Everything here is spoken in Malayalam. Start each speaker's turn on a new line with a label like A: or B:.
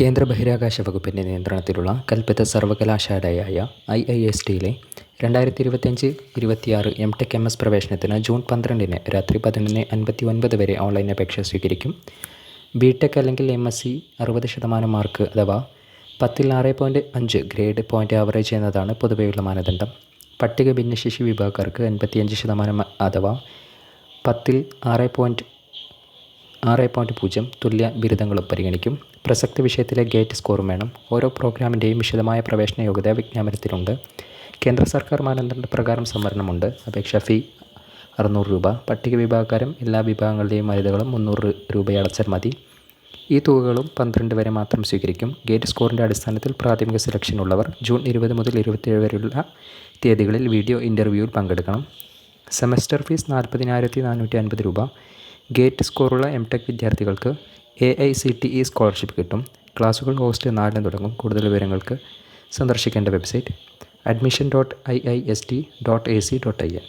A: കേന്ദ്ര ബഹിരാകാശ വകുപ്പിന്റെ നിയന്ത്രണത്തിലുള്ള കൽപ്പറ്റ സർവകലാശാലയായ ഐ ഐ എസ് ടിയിലെ രണ്ടായിരത്തി ഇരുപത്തിയഞ്ച് ഇരുപത്തിയാറ് എം ടെക് എം എസ് പ്രവേശനത്തിന് ജൂൺ പന്ത്രണ്ടിന് രാത്രി പതിനൊന്ന് അൻപത്തി ഒൻപത് വരെ ഓൺലൈൻ അപേക്ഷ സ്വീകരിക്കും. ബി ടെക് അല്ലെങ്കിൽ എം എസ് സി അറുപത് ശതമാനം മാർക്ക് അഥവാ പത്തിൽ ആറ് പോയിന്റ് അഞ്ച് ഗ്രേഡ് പോയിന്റ് ആവറേജ് എന്നതാണ് പൊതുവെയുള്ള മാനദണ്ഡം. പട്ടിക ഭിന്നശേഷി വിഭാഗക്കാർക്ക് എൺപത്തിയഞ്ച് ശതമാനം അഥവാ പത്തിൽ ആറ് പോയിന്റ് ആറ് പോയിന്റ് പൂജ്യം തുല്യ ബിരുദങ്ങളും പരിഗണിക്കും. പ്രസക്ത വിഷയത്തിലെ ഗേറ്റ് സ്കോറും വേണം. ഓരോ പ്രോഗ്രാമിന്റെയും വിശദമായ പ്രവേശന യോഗ്യത വിജ്ഞാപനത്തിലുണ്ട്. കേന്ദ്ര സർക്കാർ മാനദണ്ഡ പ്രകാരം സംവരണമുണ്ട്. അപേക്ഷാ ഫീ അറുന്നൂറ് രൂപ. പട്ടിക വിഭാഗക്കാരും എല്ലാ വിഭാഗങ്ങളുടെയും വനിതകളും മുന്നൂറ് രൂപയടച്ചാൽ മതി. ഈ തുകകളും പന്ത്രണ്ട് വരെ മാത്രം സ്വീകരിക്കും. ഗേറ്റ് സ്കോറിന്റെ അടിസ്ഥാനത്തിൽ പ്രാഥമിക സെലക്ഷൻ ഉള്ളവർ ജൂൺ ഇരുപത് മുതൽ ഇരുപത്തിയേഴ് വരെയുള്ള തീയതികളിൽ വീഡിയോ ഇന്റർവ്യൂവിൽ പങ്കെടുക്കണം. സെമസ്റ്റർ ഫീസ് നാൽപ്പതിനായിരത്തി നാനൂറ്റി അൻപത് രൂപ. ഗേറ്റ് സ്കോറുള്ള എം ടെക് വിദ്യാർത്ഥികൾക്ക് A I C T E scholarship കിട്ടും. ക്ലാസുകൾ ഓഗസ്റ്റ് നാലിന് തുടങ്ങും. കൂടുതൽ വിവരങ്ങൾക്ക് സന്ദർശിക്കേണ്ട website admission dot I I S T dot A C dot I N